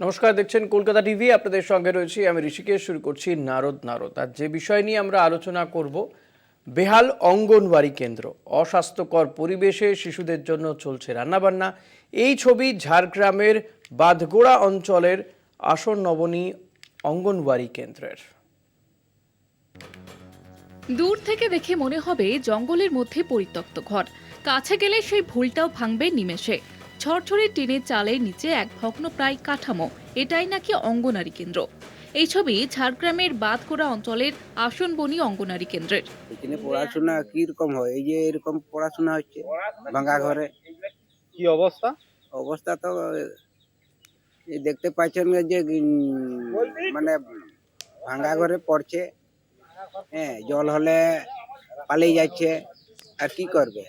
নমস্কার, দেখছেন কলকাতা টিভি, আপনাদের সঙ্গে রয়েছি আমি ঋষিকেশ, শুরু করছি নারদ নারদ। আর যে বিষয় নিয়ে আমরা আলোচনা করব, বেহাল অঙ্গনওয়াড়ি কেন্দ্র, অস্বাস্থ্যকর পরিবেশে শিশুদের জন্য চলছে রান্নাবান্না। এই ছবি ঝাড়গ্রামের বাঁধগোড়া অঞ্চলের আসন নবনী অঙ্গনওয়াড়ি কেন্দ্রের। দূর থেকে দেখে মনে হবে জঙ্গলের মধ্যে পরিত্যক্ত ঘর। কাছে গেলে সেই ভুলটাও ভাঙবে নিমেষে। ঝরঝরে টিনের চালের নিচে এক ভগ্নপ্রায় কাঠামো। এটাই নাকি অঙ্গনারী কেন্দ্র। এই ছবি ঝাড়গ্রামের বাদকোড়া অঞ্চলের আসনবনি অঙ্গনারী কেন্দ্রের। এখানে পড়াশোনা কীরকম হয়? এই যে এরকম পড়াশোনা হচ্ছে ভাঙা ঘরে। কি অবস্থা? অবস্থা তো এই দেখতে পাচ্ছেন যে মানে ভাঙা ঘরে পড়ছে। হ্যাঁ জল হলে পালিয়ে যাচ্ছে। আর কি করবে?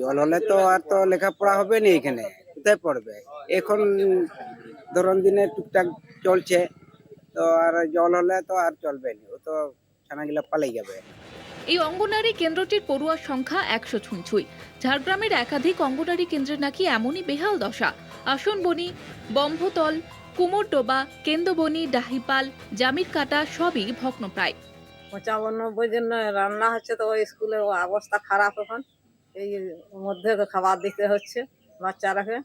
জল হলে তো আর তো লেখাপড়া হবে না এখানে কোথায় পড়বে? এখন ধরুন দিনে টুকটাক চলছে তো আর জল হলে তো আর চলবে না ও তো ছানাগুলা পালিয়ে যাবে। এই অঙ্গনারী কেন্দ্রটির পড়ুয়ার সংখ্যা একশো ছুঁই ঝাড়গ্রামের একাধিক অঙ্গনারী কেন্দ্রের নাকি এমনই বেহাল দশা। আসনবনি বম্ভতল কুমোরডোবা কেন্দ্রবনি ডাহিপাল জামির কাটা সবই ভগ্নপ্রায়। পঁচানব্বই জন রান্না হচ্ছে তো ওই স্কুলে অবস্থা খারাপ এখন। এই মধ্যে খাবার দিতে হচ্ছে বাচ্চারাকে।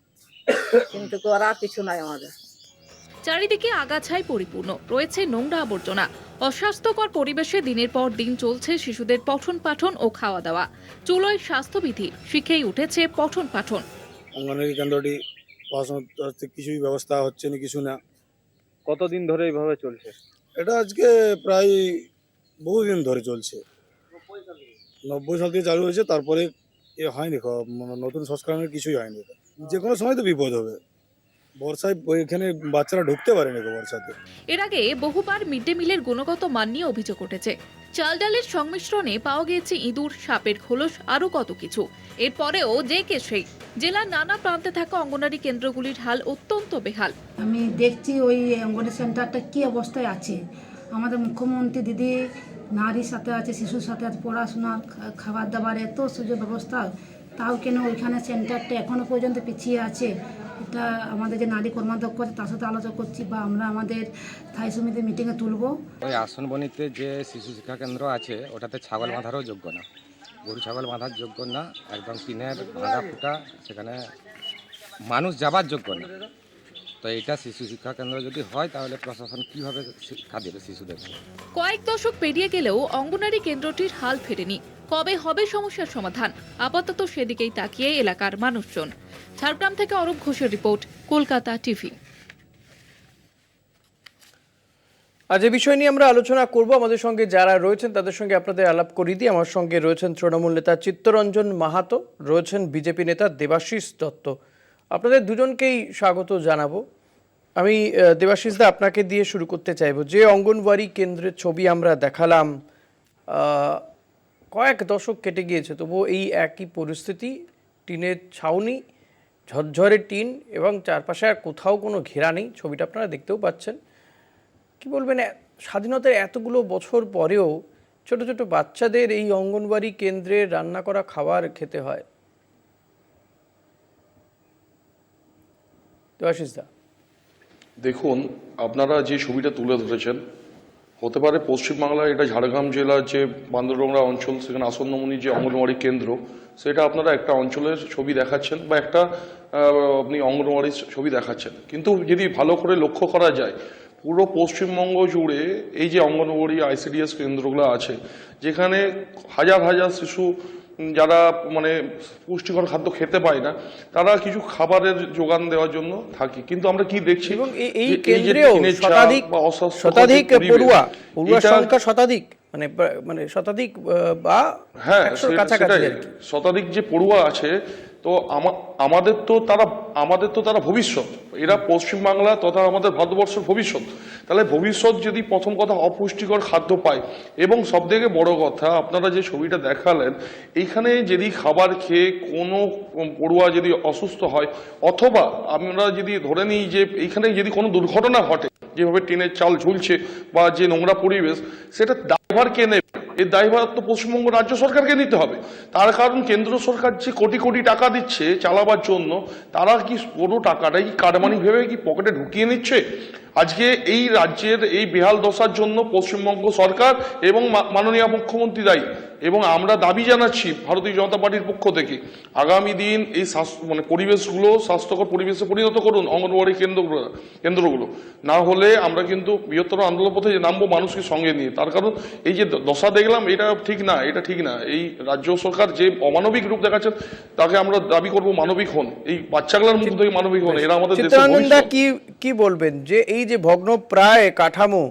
কিন্তু করার কিছু নাই আমাদের। চারিদিকে আগাছায় পরিপূর্ণ রয়েছে নোংরা আবর্জনা। অস্বাস্থ্যকর পরিবেশে দিনের পর দিন চলছে শিশুদের পঠন পাঠন ও খাওয়া দাওয়া। চুলোয় স্বাস্থ্যবিধি শিখেই উঠেছে পঠন পাঠন। অঙ্গনওয়াড়ি কেন্দ্রটি পড়াশোনার কিছুই ব্যবস্থা হচ্ছে না কিছু না। কতদিন ধরে এইভাবে চলছে? এটা আজকে প্রায় বহুদিন ধরে চলছে। নব্বই সাল থেকে চালু হয়েছে তারপরে এ হয়নি মানে নতুন সংস্করণের কিছুই হয়নি যে কোনো সময় তো বিপদ হবে। বর্ষায় এখানে বাচ্চারা ঢুকতে পারেনি গো বর্ষাতে। এর আগে বহুবার মিড ডে মিলের গুণগত মান নিয়ে অভিযোগ উঠেছে। চাল ডালের সংমিশ্রণে পাওয়া গিয়েছে ইঁদুর সাপের খোলস আরও কত কিছু। এরপরেও যে কে সেই। জেলার নানা প্রান্তে থাকা অঙ্গনারী কেন্দ্রগুলির হাল অত্যন্ত বেহাল। আমি দেখছি ওই অঙ্গনওয়াড়ি সেন্টারটা কী অবস্থায় আছে। আমাদের মুখ্যমন্ত্রী দিদি নারীর সাথে আছে, শিশুর সাথে আছে পড়াশোনার খা- খাবার দাবার এত সুযোগ ব্যবস্থা। তাও কেন ওইখানে সেন্টারটা এখনও পর্যন্ত পিছিয়ে আছে? এটা আমাদের যে নারী কর্মাধ্যক্ষ আছে, তার সাথে আলোচনা করছি বা আমরা আমাদের স্থায়ী সমিতি মিটিংয়ে তুলবো। ওই আসনবনিতে যে শিশু শিক্ষা কেন্দ্র আছে, ওটাতে ছাগল বাঁধারও যোগ্য না। গরু ছাগল বাঁধার যোগ্য না, একদম টিনের ভাঙা ফুটা, সেখানে মানুষ যাবার যোগ্য না। তো এটা শিশু শিক্ষা কেন্দ্র যদি হয় তাহলে প্রশাসন কীভাবে শিক্ষা দেবে শিশুদের? কয়েক দশক পেরিয়ে গেলেও অঙ্গনারী কেন্দ্রটির হাল ফেরেনি। কবে হবে সমস্যার সমাধান? আপাতত সেদিকেই তাকিয়ে এলাকার মানুষজন। ঝাড়গ্রাম থেকে অরূপ ঘোষের রিপোর্ট কলকাতা টিভি। আজ এ বিষয় নিয়ে আমরা আলোচনা করব। আমাদের সঙ্গে যারা রয়েছেন তাদের সঙ্গে আপনাদের আলাপ করিয়ে দিই। আমার সঙ্গে রয়েছেন তৃণমূল নেতা চিত্তরঞ্জন মাহাতো রয়েছেন বিজেপি নেতা দেবাশিস দত্ত। আপনাদের দুজনকেই স্বাগত জানাব। আমি আহ, দেবাশিস দা আপনাকে দিয়ে শুরু করতে চাইব। যে অঙ্গনওয়াড়ি কেন্দ্রের ছবি আমরা দেখালাম কয়েক দশক কেটে গিয়েছে তবুও এই একই পরিস্থিতি টিনের ছাউনি ঝরঝরে টিন এবং চারপাশে আর কোথাও কোনো ঘেরা নেই ছবিটা আপনারা দেখতেও পাচ্ছেন। কি বলবেন স্বাধীনতার এতগুলো বছর পরেও ছোট ছোট বাচ্চাদের এই অঙ্গনওয়াড়ি কেন্দ্রে রান্না করা খাবার খেতে হয়। দেবাশিস দা। দেখুন, আপনারা যে ছবিটা তুলে ধরেছেন, হতে পারে পশ্চিমবাংলার এটা ঝাড়গ্রাম জেলার যে বান্দরডোংরা অঞ্চল, সেখানে আসন্নমণি যে অঙ্গনওয়াড়ি কেন্দ্র, সেটা আপনারা একটা অঞ্চলের ছবি দেখাচ্ছেন বা একটা আপনি অঙ্গনওয়াড়ির ছবি দেখাচ্ছেন। কিন্তু যদি ভালো করে লক্ষ্য করা যায়, পুরো পশ্চিমবঙ্গ জুড়ে এই যে অঙ্গনওয়াড়ি, আইসিডিএস কেন্দ্রগুলো আছে, যেখানে হাজার হাজার শিশু যারা মানে পুষ্টিকর খাদ্য খেতে পায় না তারা কিছু খাবারের যোগান দেওয়ার জন্য থাকি। কিন্তু আমরা কি দেখছি? এবং এই- কেন্দ্রেও শতাধিক শতাধিক যে পড়ুয়া সংখ্যা শতাধিক মানে মানে শতাধিক বা হ্যাঁ শতাধিক যে পড়ুয়া আছে তো আমাদের তো তারা আমাদের তো তারা ভবিষ্যৎ। এরা পশ্চিমবাংলা তথা আমাদের ভারতবর্ষের ভবিষ্যৎ। তাহলে ভবিষ্যৎ যদি প্রথম কথা অপুষ্টিকর খাদ্য পায়, এবং সব থেকে বড় কথা, আপনারা যে ছবিটা দেখালেন, এইখানে যদি খাবার খেয়ে কোনো পড়ুয়া যদি অসুস্থ হয়, অথবা আমরা যদি ধরে নিই যে এইখানে যদি কোনো দুর্ঘটনা ঘটে, যেভাবে টিনের চাল ঝুলছে বা যে নোংরা পরিবেশ, সেটা ড্রাইভার কে নেবে? এর দায়ভার তো পশ্চিমবঙ্গ রাজ্য সরকারকে নিতে হবে। তার কারণ কেন্দ্র সরকার যে কোটি কোটি টাকা দিচ্ছে চালাবার জন্য, তারা কি কোনো টাকাটাই কারমানি ভেবে কি পকেটে ঢুকিয়ে নিচ্ছে? আজকে এই রাজ্যের এই বেহাল দশার জন্য পশ্চিমবঙ্গ সরকার এবং মাননীয় মুখ্যমন্ত্রী দায়ী। এবং আমরা দাবি জানাচ্ছি ভারতীয় জনতা পার্টির পক্ষ থেকে আগামী দিন এই স্বাস্থ্য মানে পরিবেশগুলো স্বাস্থ্যকর পরিবেশে পরিণত করুন অঙ্গনওয়াড়ি কেন্দ্রগুলো কেন্দ্রগুলো। না হলে আমরা কিন্তু বৃহত্তর আন্দোলন পথে যে নামবো মানুষকে সঙ্গে নিয়ে। তার কারণ এই যে দশা দেখলাম এটা ঠিক না এটা ঠিক না। এই রাজ্য সরকার যে অমানবিক রূপ দেখাচ্ছেন তাকে আমরা দাবি করব মানবিক হন। এই বাচ্চাগুলোর মুখ থেকে মানবিক হন এরা আমাদের কি কি বলবেন? যে এই যে ভগ্ন প্রায় কাঠামো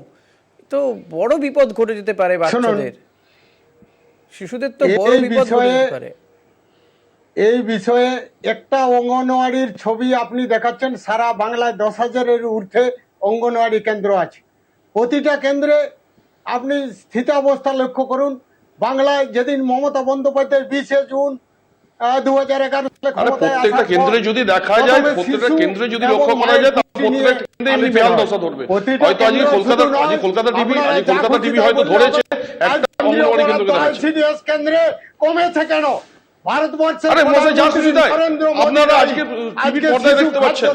তো বড় বিপদ ঘটে যেতে পারে বাচ্চাদের। শিশুদের তো বড় বিপদ ঘটে যেতে পারে। এই বিষয়ে একটা অঙ্গনওয়াড়ির ছবি আপনি দেখাচ্ছেন সারা বাংলায় দশ হাজারের ঊর্ধ্বে অঙ্গনওয়াড়ি কেন্দ্র আছে। প্রতিটা কেন্দ্রে আপনি স্থিতাবস্থা লক্ষ্য করুন। বাংলায় যেদিন মমতা বন্দ্যোপাধ্যায় বিশে জুন প্রত্যেকটা কেন্দ্রে যদি দেখা যায় প্রত্যেকটা কেন্দ্রে যদি লক্ষ্য করা যায় তাহলে পুষ্টি নিয়ে প্রত্যেকটা কেন্দ্রে এমনি বেহাল দশা ধরবে। হয়তো আজকে কেন্দ্র কলকাতা শুধু নয়, আজকে কলকাতা টিভি আপনারা আজকে যা কলকাতা টিভি হয়তো ধরেছে একটা অঙ্গনওয়াড়ি কেন্দ্রকে বরাদ্দ কেন্দ্রে কমেছে কেন? ভারতবর্ষের আরে মশাই যা খুশি তাই নরেন্দ্র মোদী আপনারা আজকে আজকে টিভির পর্দায় দেখতে পাচ্ছেন।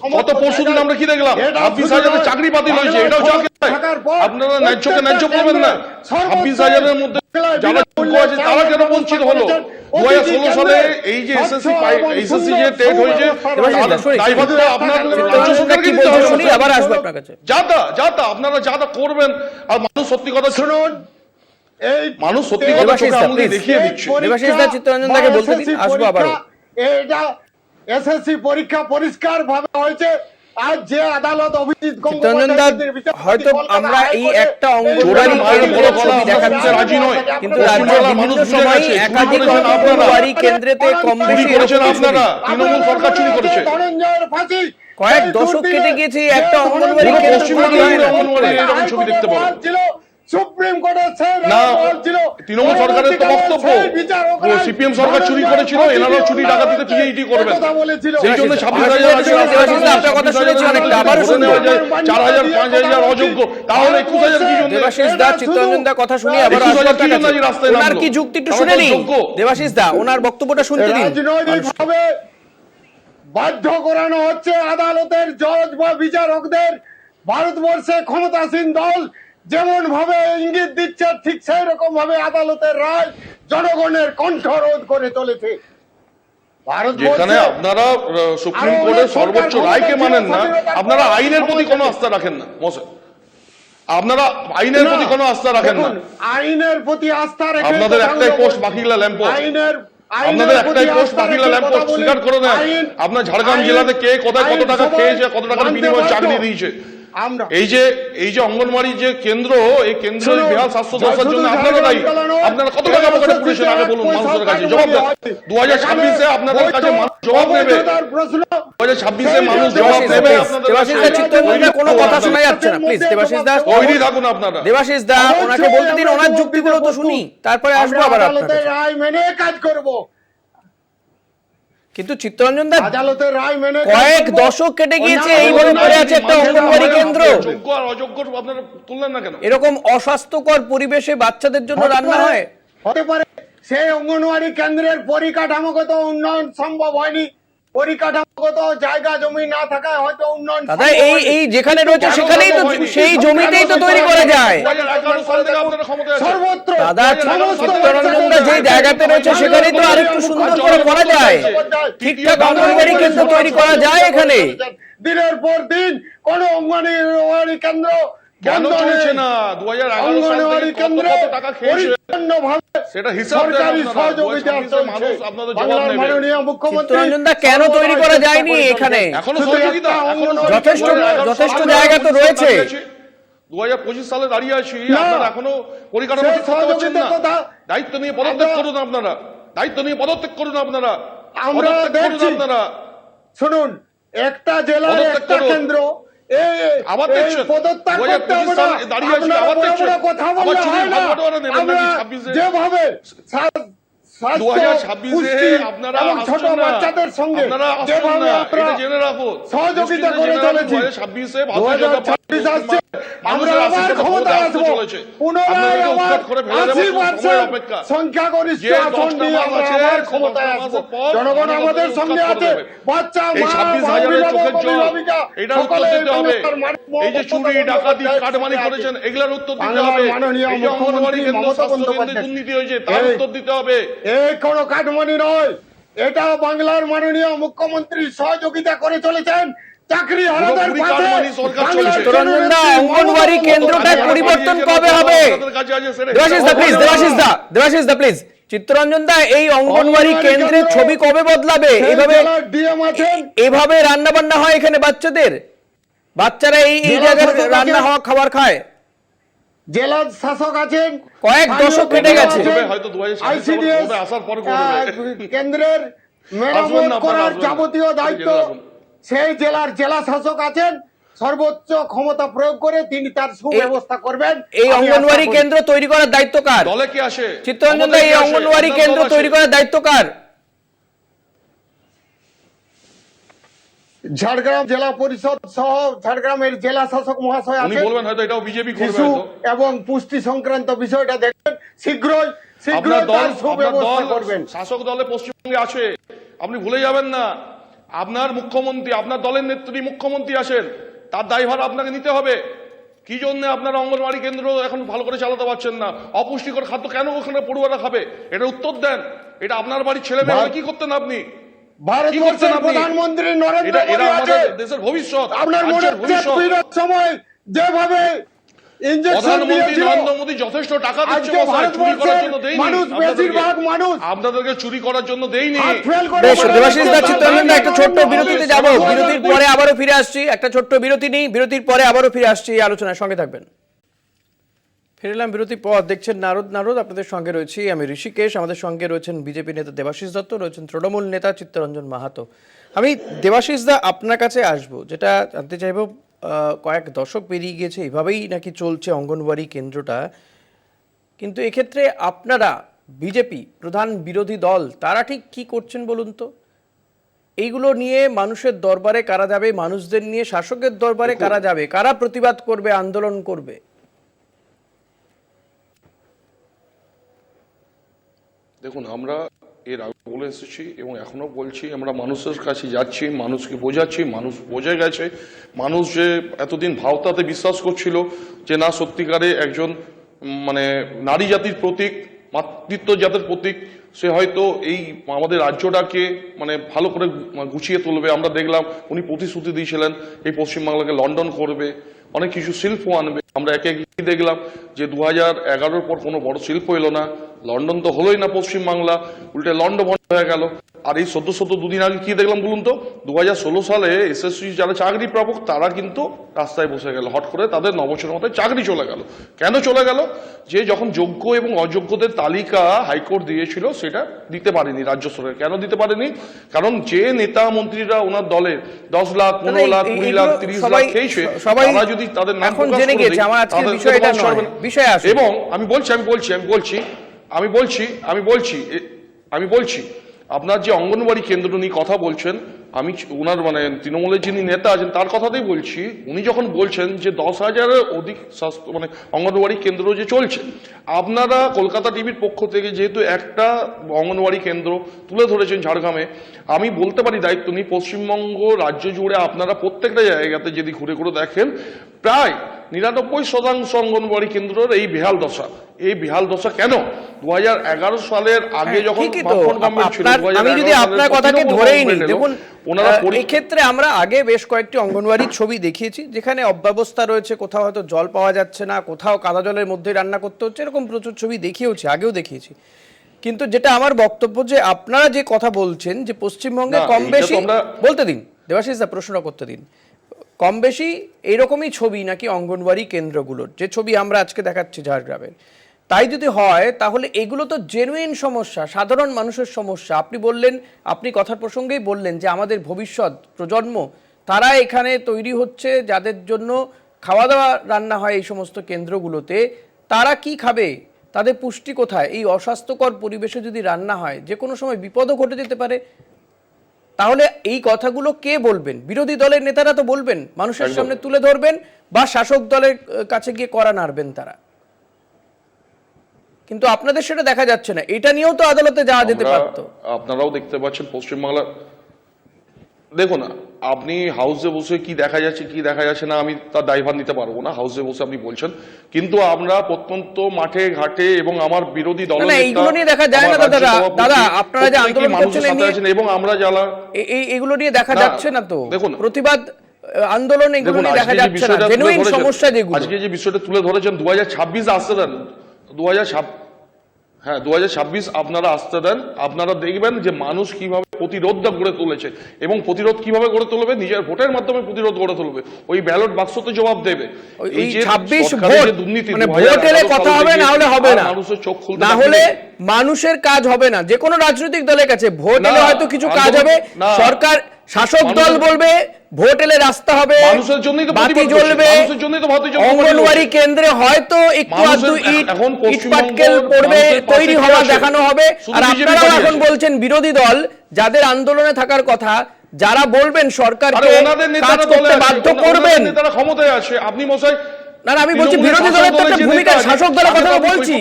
সমস্ত গত পরশু আমরা কি দেখলাম? ছাব্বিশ হাজারের চাকরি বাতিল হয়েছে বাংলায় এটাও যা ক্ষমতায় থাকার আপনারা ন্যায্যকে ন্যায্য করবেন না? ছাব্বিশ হাজারের মধ্যে যারা আছে তারা কেন বঞ্চিত হলো? দু হাজার ষোলো সালে এই যে এসএসসি এসএসসি যে টেট হয়েছে সুব্যবস্থা দেবাশিস দা, রয়েছে। sorry, দায়ভারটা আপনার রাজ্য সরকারকে কি হবে। আবার আসব আপনার কাছে। যা তা আপনারা যা করবেন। আর মানুষ সত্যি কথা শুনুন এই মানুষ সত্যি কথা চোখে আঙুল দেখিয়ে দিচ্ছে। দেবাশিস দা, চিত্তরঞ্জন দাকে বলতে দিন, আসব আবারও। এটা এসএসসি পরীক্ষা পরিষ্কার ভাবে হয়েছে। যে আদালত অভিজিৎ চিত্তরঞ্জন দা, গঙ্গোপাধ্যায়ের বিচারপতি হয়তো আমরা এই একটা এই অঙ্গনওয়াড়ি জোরের মায়ের মায়ের বড় ছবি গলা দেখাচ্ছে, রাজি নয়। কিন্তু রাজ্যের বিভিন্ন সময় একাধিক করেছেন আপনারা। অঙ্গনওয়াড়ি কেন্দ্রেতে কম বেশি করেছেন আপনারা তৃণমূল সরকার চুরি করেছে কয়েক দশক কেটে গিয়েছে, একটা অঙ্গনওয়াড়ি কেন্দ্র। অঙ্গনওয়াড়ি এরকম ছবি দেখতে পাবো। সুপ্রিম ছিল। তৃণমূল সরকারের তো বক্তব্য। সিপিএম সরকার চুরি করেছিল চুরি ডাকাতিতে সেই জন্য ছাব্বিশ দেবাশিস হাজার দা, আছে, দেবাশিস দা, আপনার কথা 26 শুনেছি হাজার অনেকটা, আছে, আবারও ধরে শুনব। নেওয়া যায়, চার হাজার পাঁচ হাজার অযোগ্য। তাহলে একুশ হাজার কি জন্য? দেবাশিস দা চিত্তরঞ্জন দা কথা শুনি আবার একুশ হাজার কি জন্য রাস্তায় ওনার কি যুক্তি একটু শুনে তো নিন। দেবাশিস দা ওনার বক্তব্যটা শুনতে দিন। রাজনৈতিক ভাবে বাধ্য করানো হচ্ছে আদালতের জজ বা বিচারকদের ভারতবর্ষে ক্ষমতাসীন দল। যেমন ভাবে ইঙ্গিত দিচ্ছে ঠিক সেই রকম ভাবে আদালতের রায় জনগণের কণ্ঠরোধ করে চলেছে। যেখানে আপনারা সুপ্রিম কোর্টের সর্বোচ্চ রায়কে মানেন না। আপনারা আইনের প্রতি কোনো আস্থা রাখেন না মশাই আপনারা আইনের প্রতি কোনো আস্থা রাখেন না। আইনের প্রতি আস্থা রেখে আপনাদের একটাই। পোস্ট বাকিগুলা ল্যাম্প আইনের আপনাদের একটাই পোস্ট বাকিগুলা ল্যাম্প পোস্ট স্বীকার করে নেন। আপনার ঝাড়গ্রাম জেলাতে কে কোথায় কত টাকা খেয়েছে কত টাকার বিনিময়ে চাকরি দিয়েছে? আমরা এই যে এই যে অঙ্গনওয়াড়ি যে কেন্দ্র এই কেন্দ্রের শুনুন, বিহাল স্বাস্থ্য দশার জন্য আপনারা দায়ী। আপনারা কত টাকা পকেটে পুড়েছেন আগে বলুন মানুষের কাছে? জবাব দেন। দু হাজার ছাব্বিশে আপনাদের কাছে মানুষ জবাব দেবে। দু হাজার ছাব্বিশে মানুষ জবাব আপনাদের দা কোনো কথা শোনা যাচ্ছে না প্লিজ দেবাশিস দা তৈরি থাকুন আপনারা। দেবাশিস দা ওনাকে বলতে দিন ওনার যুক্তিগুলো তো শুনি। তারপরে আসব আবার কাছে। রায় মেনে কাজ করব। কিন্তু চিত্তরঞ্জন দা আদালতের রায় মেনে কয়েক দশক কেটে গিয়েছে এইভাবে পড়ে আছে একটা অঙ্গনওয়াড়ি কেন্দ্র। যোগ্য আর অযোগ্য আপনারা তুললেন না কেন? এরকম অস্বাস্থ্যকর পরিবেশে বাচ্চাদের জন্য রান্না হয়। হতে পারে সেই অঙ্গনওয়াড়ি কেন্দ্রের পরিকাঠামোগত উন্নয়ন সম্ভব হয়নি। পরিকাঠামোগত জায়গা জমি না থাকায় হয়তো উন্নয়ন দাদা এই এই যেখানে রয়েছে সেখানেই তো সেই জমিতেই তো তৈরি করা যায়। সর্বত্র দাদা যে জায়গাতে রয়েছে সেখানেই তো আরেকটু সুন্দর করে করা যায় ঠিকঠাক অঙ্গনওয়াড়ি কেন্দ্র তৈরি করা যায় এখানে দিনের পর দিন কোন অঙ্গনওয়াড়ি কেন্দ্র কেন চলছে না? দু হাজার এগারো সাল অঙ্গনওয়াড়ি থেকে কত কেন্দ্রে কত টাকা খেয়েছে? সেটা হিসাব দেন সরকারি আপনারা। সহযোগিতা 2026 চলছে। মানুষ আপনাদের জবাব বাংলার নেবে। মাননীয় মুখ্যমন্ত্রী চিত্তরঞ্জন দা কেন তৈরি করা যায়নি এখানে? এখনও সহযোগিতা একটা যথেষ্ট- যথেষ্ট জায়গা তো রয়েছে। দু হাজার পঁচিশ সালে দাঁড়িয়ে আছি। আপনারা এখনও পরিকাঠামো ঠিক করতে পারছেন না। দায়িত্ব নিয়ে পদত্যাগ করুন আপনারা। দায়িত্ব নিয়ে পদত্যাগ করুন আপনারা। আমরা। আপনারা। শুনুন একটা জেলার একটা কেন্দ্র আবার দেখছেন, পদত্যাগ করতে হবে না দাঁড়িয়ে আছি, আবার দেখছেন। কথা আবার বললে চুরির না ভাগ বাটোয়ারা নেবেন নাকি আমরা 26 এ? যেভাবে সা- স্বাস্থ্য, 2026 আপনারা ছোট বাচ্চাদের সঙ্গে আপনারা জেনে রাখুন। সহযোগিতা করে চলেছি। 2026 এ ভারতীয় জনতা পার্টি 2026 আসছে। আমরা আবার আসতে আসব। পুনরায় আবার আশি পার্সেন্ট সংখ্যাগরিষ্ঠ আসন নিয়ে আমরা আবার ক্ষমতায় আসব। জনগণ আমাদের সঙ্গে আছে। বাচ্চা মা 26 মা, হাজারের অভিভাবক, সকলে এই যে চুরি ডাকাতি কাটমানি করেছেন এগুলোর উত্তর দিতে হবে। মাননীয় মুখ্যমন্ত্রী মমতা বন্দ্যোপাধ্যায়। দুর্নীতি হয়েছে তার উত্তর দিতে হবে এই কোনো কাটমানি নয়। এটা বাংলার মাননীয় মুখ্যমন্ত্রী সহযোগিতা করে চলেছেন। চাকরি হারাদের পাশে অঙ্গনওয়াড়ি কেন্দ্রটা পরিবর্তন কবে হবে? দেবাশিস দা প্লিজ দেবাশিস দা দেবাশিস দা প্লিজ চিত্তরঞ্জন দা এই অঙ্গনওয়াড়ি কেন্দ্রের ছবি কবে বদলাবে? এইভাবে এভাবে রান্না বান্না হয় এখানে বাচ্চাদের? বাচ্চারা এই এই জায়গার রান্না হওয়া খাবার খায়? জেলা শাসক আছেন কয়েক দশক কেটে গেছে। হয়তো আইসিডিএস আসার পর কেন্দ্রের মেরামত করার যাবতীয় দায়িত্ব সেই জেলার জেলা শাসক আছেন সর্বোচ্চ ক্ষমতা প্রয়োগ করে তিনি তার সুব্যবস্থা করবেন। এই অঙ্গনওয়াড়ি কেন্দ্র তৈরি করার দায়িত্ব কার? দলে কি আসে? চিত্তরঞ্জন দা এই? অঙ্গনওয়াড়ি কেন্দ্র তৈরি করার দায়িত্ব কার? ঝাড়গ্রাম জেলা পরিষদ সহ ঝাড়গ্রামের জেলা শাসক মহাশয় উনি বলবেন হয়তো এটাও বিজেপি করবে শিশু এবং পুষ্টি সংক্রান্ত বিষয়টা দেখবেন। শীঘ্রই আপনার শীঘ্রই তার সুব্যবস্থা করবেন। শাসক দলে পশ্চিমবঙ্গে আছে আপনি ভুলে যাবেন না। আপনার মুখ্যমন্ত্রী আপনার দলের নেত্রী মুখ্যমন্ত্রী আসেন। তার দায়ভার আপনাকে নিতে হবে। কি জন্য আপনারা অঙ্গনওয়াড়ি কেন্দ্র এখন ভালো করে চালাতে পারছেন না? অপুষ্টিকর খাদ্য কেন ওখানে পড়ুয়ারা খাবে? এটা উত্তর দেন। এটা আপনার বাড়ির ছেলে মেয়ে কি করতেন আপনি? ভারতবর্ষের প্রধানমন্ত্রী নরেন্দ্র মোদী আছে। দেশের ভবিষ্যৎ আপনার মনে ভবিষ্যৎ। সময় যেভাবে যথেষ্ট টাকা দিচ্ছে মানুষ বেশিরভাগ মানুষ আপনাদেরকে চুরি করার জন্য দেয়নি। বেশ দেবাশিস দা একটা ছোট্ট বিরতিতে যাব। বিরতির পরে আবারও ফিরে আসছি। একটা ছোট্ট বিরতি নেই বিরতির পরে আবারও ফিরে আসছি এই আলোচনার সঙ্গে থাকবেন। ফিরলাম বিরতির পর দেখছেন নারদ। নারদ আপনাদের সঙ্গে রয়েছি আমি ঋষিকেশ। আমাদের সঙ্গে রয়েছেন বিজেপি নেতা দেবাশিস দত্ত রয়েছেন তৃণমূল নেতা চিত্তরঞ্জন মাহাতো। আমি দেবাশিস দা আপনার কাছে আসব যেটা জানতে চাইব কয়েক দশক পেরিয়ে গিয়েছে এইভাবেই নাকি চলছে অঙ্গনওয়াড়ি কেন্দ্রটা। কিন্তু এক্ষেত্রে আপনারা বিজেপি প্রধান বিরোধী দল তারা ঠিক কি করছেন বলুন তো? এইগুলো নিয়ে মানুষের দরবারে কারা যাবে মানুষদের নিয়ে শাসকের দরবারে কারা যাবে কারা প্রতিবাদ করবে আন্দোলন করবে? দেখুন, আমরা এর আগে বলে এসেছি এবং এখনও বলছি, আমরা মানুষের কাছে যাচ্ছি, মানুষকে বোঝাচ্ছি, মানুষ বোঝে গেছে। মানুষ যে এতদিন ভাওতাতে বিশ্বাস করছিল যে না, সত্যিকারে একজন মানে নারী জাতির প্রতীক, মাতৃত্ব জাতের প্রতীক, সে হয়তো এই আমাদের রাজ্যটাকে মানে ভালো করে গুছিয়ে তুলবে। আমরা দেখলাম উনি প্রতিশ্রুতি দিয়েছিলেন, এই পশ্চিমবাংলাকে লন্ডন করবে, অনেক কিছু শিল্প আনবে। আমরা একে একে দেখলাম যে দু হাজার এগারোর পর কোনো বড় শিল্প এলো না। লন্ডন তো হলোই না পশ্চিমবাংলা উল্টে লন্ড বন্ধ হয়ে গেল। আর এই সদ্য সদ্য দুদিন আগে কি দেখলাম বলুন তো? দু হাজার ষোলো সালে এসএসসি যারা চাকরি প্রাপক তারা কিন্তু রাস্তায় বসে গেল। হট করে তাদের নবছরের মাথায় চাকরি চলে গেল। কেন চলে গেল? যে যখন যোগ্য এবং অযোগ্যদের তালিকা হাইকোর্ট দিয়েছিল সেটা দিতে পারেনি রাজ্য সরকার। কেন দিতে পারেনি? কারণ যে নেতা মন্ত্রীরা ওনার দলের দশ লাখ পনেরো লাখ কুড়ি লাখ তিরিশ লাখ সবাই তারা যদি তাদের নাম। এবং আমি বলছি আমি বলছি আমি বলছি আমি বলছি আমি বলছি আমি বলছি, আপনার যে অঙ্গনবাড়ি কেন্দ্র নিয়ে কথা বলছেন, আমি ওনার মানে তৃণমূলের যিনি নেতা আছেন, তার কথাতেই বলছি, উনি যখন বলছেন যে দশ হাজারের অধিক স্বাস্থ্য মানে অঙ্গনবাড়ি কেন্দ্র যে চলছে, আপনারা কলকাতা টিভির পক্ষ থেকে যেহেতু একটা অঙ্গনবাড়ি কেন্দ্র তুলে ধরেছেন ঝাড়গ্রামে, আমি বলতে পারি দায়িত্ব নিই পশ্চিমবঙ্গ রাজ্য জুড়ে আপনারা প্রত্যেকটা জায়গাতে যদি ঘুরে ঘুরে দেখেন, প্রায় নিরানব্বই শতাংশ অঙ্গনবাড়ি কেন্দ্রের এই বেহাল দশা। এই বেহাল দশা কেন? দু সালের আগে যখন হ্যাঁ, ঠিকই তো। বামফ্রন্ট গভর্নমেন্ট ছিল, আপনার 2011 আমি যদি আপনার কথাকে ধরেই নিই দেখুন ওনারা আহ, পরি- এই ক্ষেত্রে আমরা আগে বেশ কয়েকটি অঙ্গনওয়াড়ির ছবি দেখিয়েছি যেখানে অব্যবস্থা রয়েছে কোথাও হয়তো জল পাওয়া যাচ্ছে না কোথাও কাদা জলের মধ্যে রান্না করতে হচ্ছে এরকম প্রচুর ছবি দেখিয়েছি আগেও দেখিয়েছি। কিন্তু যেটা আমার বক্তব্য যে আপনারা যে কথা বলছেন যে পশ্চিমবঙ্গে কম বেশি বলতে দিন দেবাশিস দা প্রশ্ন করতে দিন। কম বেশি এইরকমই ছবি নাকি অঙ্গনওয়াড়ি কেন্দ্রগুলোর, যে ছবি আমরা আজকে দেখাচ্ছি ঝাড়গ্রামের। তাই যদি হয়, তাহলে এগুলো তো জেনুইন সমস্যা, সাধারণ মানুষের সমস্যা। আপনি বললেন, আপনি কথার প্রসঙ্গেই বললেন যে আমাদের ভবিষ্যৎ প্রজন্ম, তারা এখানে তৈরি হচ্ছে যাদের জন্য খাওয়া দাওয়া রান্না হয় এই সমস্ত কেন্দ্রগুলোতে। তারা কি খাবে? তাদের পুষ্টি কোথায়? এই অস্বাস্থ্যকর পরিবেশে যদি রান্না হয় যে কোনো সময় বিপদও ঘটে যেতে পারে। তাহলে এই কথাগুলো কে বলবেন? বিরোধী দলের নেতারা তো বলবেন মানুষের সামনে তুলে ধরবেন বা শাসক দলের কাছে গিয়ে করা নাড়বেন তারা। কিন্তু আপনাদের সেটা দেখা যাচ্ছে না। এটা নিয়েও তো আদালতে যাওয়া যেতে পারত। আপনারাও দেখতে পাচ্ছেন পশ্চিমবাংলার। দেখুন আপনি হাউসে বসে কি দেখা যাচ্ছে কি দেখা যাচ্ছে না আমি তার দায়ভার নিতে পারব না হাউসে বসে আপনি বলছেন কিন্তু আমরা প্রত্যন্ত মাঠে ঘাটে এবং আমার বিরোধী দল এইগুলো নিয়ে দেখা যায় না দাদা। দাদা, আপনারা যে আন্দোলন করছেন এবং আমরা যারা এই এগুলো নিয়ে দেখা যাচ্ছে না তো দেখুন। প্রতিবাদ আন্দোলন এগুলো নিয়ে দেখা যাচ্ছে না জেনুইন সমস্যা যেগুলো আজকে যে বিষয়টা তুলে ধরেছেন দু হাজার ছাব্বিশ আসতে দেন দু হাজার হ্যাঁ দু হাজার ছাব্বিশ আপনারা আসতে দেন। আপনারা দেখবেন যে মানুষ কীভাবে প্রতিরোধটা গড়ে তুলেছে এবং প্রতিরোধ কীভাবে গড়ে তুলবে? নিজের ভোটের মাধ্যমে প্রতিরোধ গড়ে তুলবে। ওই ব্যালট বাক্সতে জবাব দেবে। এই এই যে 26 ভোট দুর্নীতি মানে 2011 ভোট এলে সাল কথা হবে না হলে হবে না। মানুষের চোখ খুলতে না হলে মানুষের কাজ হবে না। যে কোনো রাজনৈতিক দলের কাছে ভোট এলে হয়তো কিছু কাজ হবে। না। সরকার শাসক দল বলবে ভোট এলে রাস্তা হবে মানুষের জন্যই তো বাতি জ্বলবে। মানুষের জন্যই তো বাতি জ্বলবে। অঙ্গনওয়াড়ি কেন্দ্রে হয়তো একটু আধটু ইট ইট পাটকেল পড়বে তৈরি হওয়া দেখানো হবে। আর আপনারা আপনারাও এখন বলছেন বিরোধী দল যাদের আন্দোলনে থাকার কথা যারা বলবেন সরকার সরকারকে কাজ করতে বাধ্য করবেন। তারা ক্ষমতায় আছে আপনি মশাই না আমি বলছি বিরোধী দলের তো একটা ভূমিকা শাসক দলের কথা তো বলছি।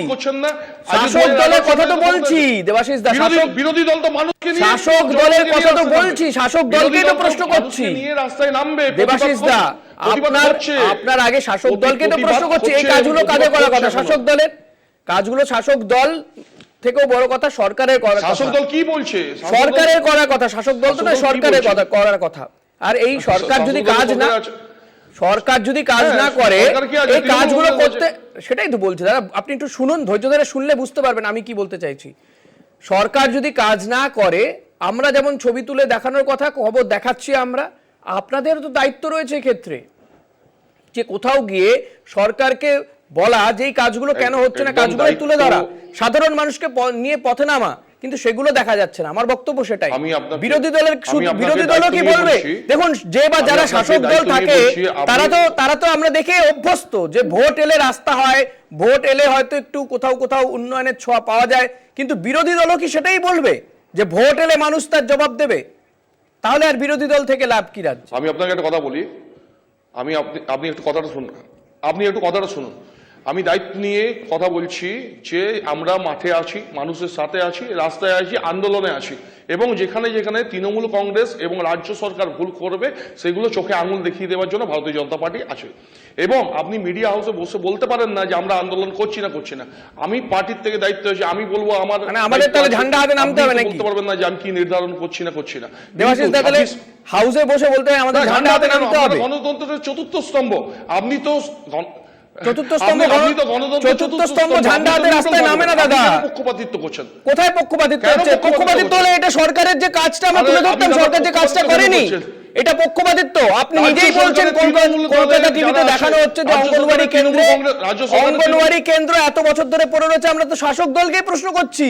শাসক দলের কথা তো বলছি। দেবাশিস দা বিরোধী শাসক বিরোধী দল তো মানুষকে নিয়ে শাসক দলের কথা তো বলছি, শাসক দলকেই তো প্রশ্ন করছি। রাস্তায় নামবে দেবাশিস দা আপনার আপনার আগে শাসক দলকে তো প্রশ্ন করছি এই কাজগুলো কাদের করার কথা শাসক দলের কাজগুলো শাসক দল থেকেও বড় কথা সরকারের করার শাসক দল কি বলছে? সরকারের করার কথা শাসক দল তো না সরকারের কথা করার কথা। আর এই সরকার যদি কাজ না? সরকার যদি কাজ হ্যাঁ, না করে? এই কাজগুলো করতে সেটাই তো বলছি দাদা আপনি একটু শুনুন ধৈর্য ধরে শুনলে বুঝতে পারবেন আমি কি বলতে চাইছি। সরকার যদি কাজ না করে আমরা যেমন ছবি তুলে দেখানোর কথা খবর দেখাচ্ছি আমরা আপনাদেরও তো দায়িত্ব রয়েছে এক্ষেত্রে। যে কোথাও গিয়ে সরকারকে বলা যে এই কাজগুলো কেন হচ্ছে না কাজগুলো তুলে ধরা। সাধারণ মানুষকে নিয়ে পথে নামা। কিন্তু সেগুলো দেখা যাচ্ছে না। আমার বক্তব্য সেটাই। বিরোধী দলের বিরোধী দলও কি বলবে? দেখুন যে বা যারা শাসক দল থাকে তারা তো তারা তো আমরা দেখে অভ্যস্ত যে ভোট এলে রাস্তা হয় ভোট এলে হয়তো একটু কোথাও কোথাও উন্নয়নের ছোঁয়া পাওয়া যায়। কিন্তু বিরোধী দলও কি সেটাই বলবে যে ভোট এলে মানুষ তার জবাব দেবে? তাহলে আর বিরোধী দল থেকে লাভ কি রাজ্য? আমি আপনাকে একটা কথা বলি। আমি আপনি আপনি একটু কথাটা শুনুন। আপনি একটু কথাটা শুনুন। আমি দায়িত্ব নিয়ে কথা বলছি যে আমরা মাঠে আছি মানুষের সাথে আছি রাস্তায় আছি আন্দোলনে আছি। এবং যেখানে যেখানে তৃণমূল কংগ্রেস এবং রাজ্য সরকার ভুল করবে সেগুলো চোখে আঙুল দেখিয়ে দেওয়ার জন্য ভারতীয় জনতা পার্টি আছে। এবং আপনি মিডিয়া হাউসে বসে বলতে পারেন না যে আমরা আন্দোলন করছি না করছি না। আমি পার্টির থেকে দায়িত্ব আছে আমি বলব আমার মানে আমাদের তাহলে ঝান্ডা হাতে নামতে হবে নাকি? বলতে পারবেন না যে আমি কি নির্ধারণ করছি না করছি না। দেবাশিস দা তাহলে হাউসে বসে বলতে আমাদের ঝান্ডা হাতে নামতে হবে। গণতন্ত্রের চতুর্থ স্তম্ভ। আপনি তো চতুর্থ স্তম্ভ চতুর্থ স্তম্ভ ঝান্ডা হাতে রাস্তায় নামে না দাদা। পক্ষপাতিত্ব করছেন। কোথায় পক্ষপাতিত্ব হচ্ছে? পক্ষপাতিত্ব হলে এটা সরকারের যে কাজটা আমরা তুলে ধরতাম সরকার যে কাজটা করেনি এটা পক্ষপাতিত্ব। আপনি নিজেই বলছেন কলকাতা টিভিতে দেখানো হচ্ছে যে অঙ্গনওয়াড়ি কেন্দ্রে অঙ্গনওয়াড়ি কেন্দ্র এত বছর ধরে পড়ে রয়েছে আমরা তো শাসক দলকেই প্রশ্ন করছি।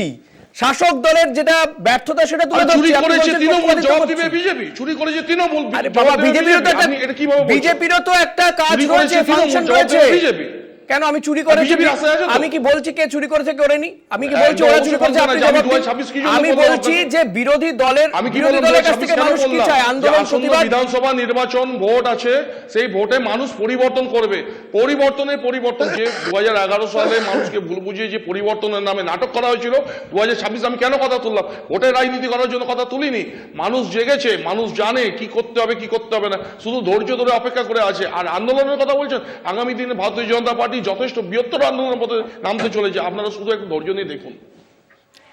শাসক দলের যেটা ব্যর্থতা সেটা তুলে চুরি করেছে তৃণমূল জবাব দিবে বিজেপি। চুরি করেছে তৃণমূল আরে বাবা বিজেপিও বিজেপিরও তো একটা বিজেপিরও তো একটা কাজ রয়েছে করেছে ফাংশন করেছে রয়েছে বিজেপি। কেন আমি চুরি করেছি তো? আমি কি বলছি কে চুরি করেছে করেনি আমি কি বলছি ওরা চুরি করেছে? আপনি আমি জবাব দিন। 2026 কি জন্য আমি বলছি যে বিরোধী দলের বিরোধী দলের কাছ থেকে মানুষ কি চায়? আন্দোলন প্রতিবাদ বিধানসভা নির্বাচন ভোট আছে সেই ভোটে মানুষ পরিবর্তন করবে। পরিবর্তনে পরিবর্তন যে দু সালে মানুষকে ভুল বুঝিয়ে যে পরিবর্তনের নামে নাটক করা হয়েছিল দু হাজার ছাব্বিশ আমি কেন কথা তুললাম? ভোটের রাজনীতি করার জন্য কথা তুলিনি। মানুষ জেগেছে মানুষ জানে কি করতে হবে কি করতে হবে না। শুধু ধৈর্য ধরে অপেক্ষা করে আছে। আর আন্দোলনের কথা বলছেন আগামী দিনে ভারতীয় জনতা পার্টি যথেষ্ট বৃহত্তর আন্দোলনের পথে নামতে চলেছে আপনারা শুধু একটু ধৈর্য নিয়ে দেখুন।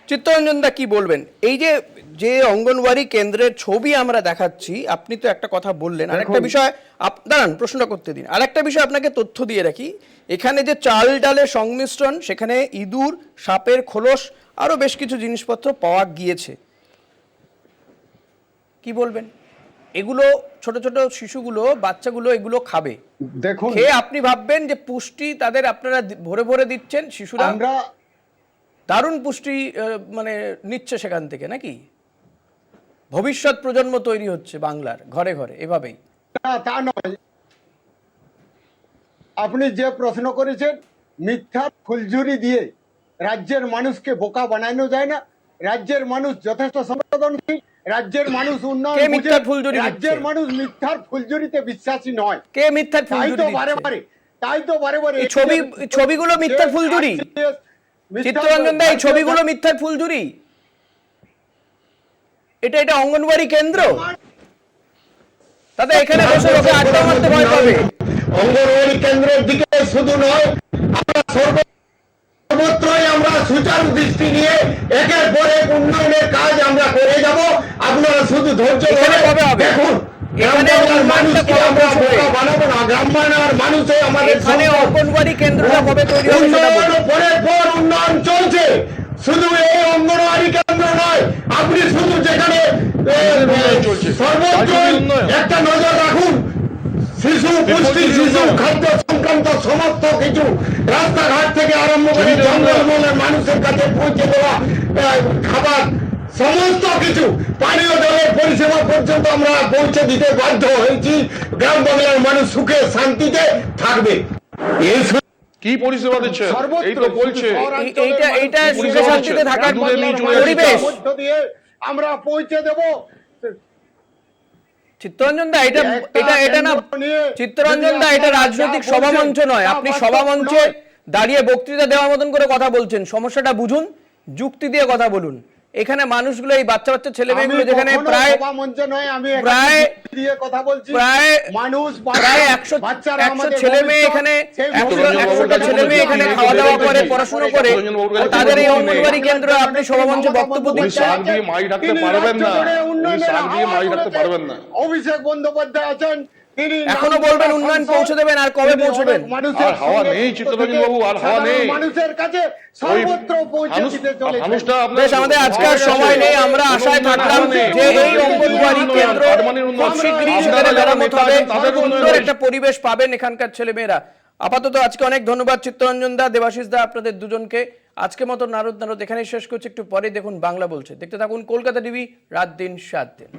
চিত্তরঞ্জন দা কি বলবেন? এই যে যে অঙ্গনওয়াড়ি কেন্দ্রের ছবি আমরা দেখাচ্ছি আপনি তো একটা কথা বললেন। আর একটা বিষয় আপ- দাঁড়ান প্রশ্নটা করতে দিন। আর একটা বিষয় আপনাকে তথ্য দিয়ে রাখি। এখানে যে চাল ডালের সংমিশ্রণ সেখানে ইঁদুর সাপের খোলস আরও বেশ কিছু জিনিসপত্র পাওয়া গিয়েছে। কি বলবেন? এগুলো ছোট ছোট শিশুগুলো বাচ্চাগুলো এগুলো খাবে। দেখুন। খেয়ে আপনি ভাববেন যে পুষ্টি তাদের আপনারা ভরে ভরে দিচ্ছেন শিশুরা আমরা দারুণ পুষ্টি মানে নিচ্ছে সেখান থেকে নাকি? ভবিষ্যৎ প্রজন্ম তৈরি হচ্ছে বাংলার ঘরে ঘরে এভাবেই। না তা নয়। আপনি যে প্রশ্ন করেছেন মিথ্যা ফুলঝুরি দিয়ে রাজ্যের মানুষকে বোকা বানানো যায় না রাজ্যের মানুষ যথেষ্ট সংবেদনশীল রাজ্যের মানুষ উন্নয়ন কে মিথ্যার ফুলঝুরি রাজ্যের মানুষ মিথ্যার ফুলঝুরিতে বিশ্বাসী নয়। কে মিথ্যার তাই তো বারে বারে তাই তো বারে বারে এই ছবি ছবিগুলো মিথ্যার ফুলঝুরি? চিত্তরঞ্জন দা এই ছবিগুলো মিথ্যার ফুলঝুরি? এটা এটা অঙ্গনবাড়ি কেন্দ্র? তাতে এখানে বসে লোকে আড্ডা মারতে ভয় পাবে। অঙ্গনওয়াড়ি কেন্দ্রের দিকে শুধু নয় আমরা সর্বত্রই আমরা সুচারু দৃষ্টি নিয়ে একের পর এক উন্নয়নের কাজ আমরা করে যাব। আপনারা শুধু ধৈর্য ধরে দেখুন। উন্নয়ন চলছে। শুধু এই অঙ্গনওয়াড়ি কেন্দ্র নয় আপনি শুধু যেখানে। একটা নজর রাখুন। শিশু পুষ্টি শিশু খাদ্য সংক্রান্ত সমস্ত কিছু রাস্তাঘাট থেকে আরম্ভ করে। জঙ্গলমহলের মানুষের কাছে পৌঁছে দেওয়া খাবার সমস্ত কিছু পানীয় জলের পরিষেবা পর্যন্ত আমরা পৌঁছে দিতে বাধ্য হয়েছি। গ্রাম বাংলার মানুষ সুখে শান্তিতে থাকবে। কি পরিষেবা দিচ্ছে? এই তো বলছে। এইটা এইটা সুখে শান্তিতে থাকার। পরিবেশ। আমরা পৌঁছে দেব। চিত্তরঞ্জন দা এটা এটা এটা না চিত্তরঞ্জন দা এটা রাজনৈতিক সভামঞ্চ নয়। আপনি সভামঞ্চে দাঁড়িয়ে বক্তৃতা দেওয়ার মতন করে কথা বলছেন। সমস্যাটা বুঝুন। যুক্তি দিয়ে কথা বলুন। এখানে মানুষগুলো এই বাচ্চা বাচ্চা ছেলে মেয়েগুলো যেখানে প্রায় সভা মঞ্চে নয় আমি এখানে প্রায়- কথা বলছি। প্রায় মানুষ প্রায় একশো একশো ছেলে মেয়ে এখানে সেই একশো ভবিষ্যৎ একশোটা ছেলে মেয়ে এখানে খাওয়া দাওয়া করে পড়াশোনা তাদের এই অঙ্গনবাড়ি কেন্দ্র আপনি সভামঞ্চে বক্তব্য দিচ্ছেন। পারবেন না। পারবেন। অভিষেক বন্দ্যোপাধ্যায় আছেন। এখনও বলবেন উন্নয়ন পৌঁছে দেবেন, আর কবে পৌঁছবেন? আর হাওয়া নেই, চিত্তরঞ্জন বাবু, আর হাওয়া নেই। মানুষের কাছে সর্বত্র পৌঁছে দিতে চলেছে মানুষটা আপনার বেশ আমাদের আজকে আর সময় নেই আমরা আশায় থাকলাম যে এই অঙ্গনবাড়ি কেন্দ্র খুব শীঘ্রই সেখানে মেরামত হবে সুন্দর একটা পরিবেশ পাবেন এখানকার ছেলেমেয়েরা। আপাতত আজকে অনেক ধন্যবাদ চিত্তরঞ্জন দা দেবাশিস দা আপনাদের দুজনকে। আজকে মতো নারদ নারদ এখানেই শেষ করছি একটু পরে দেখুন বাংলা বলছে। দেখতে থাকুন কলকাতা টিভি রাত দিন সাত দিন।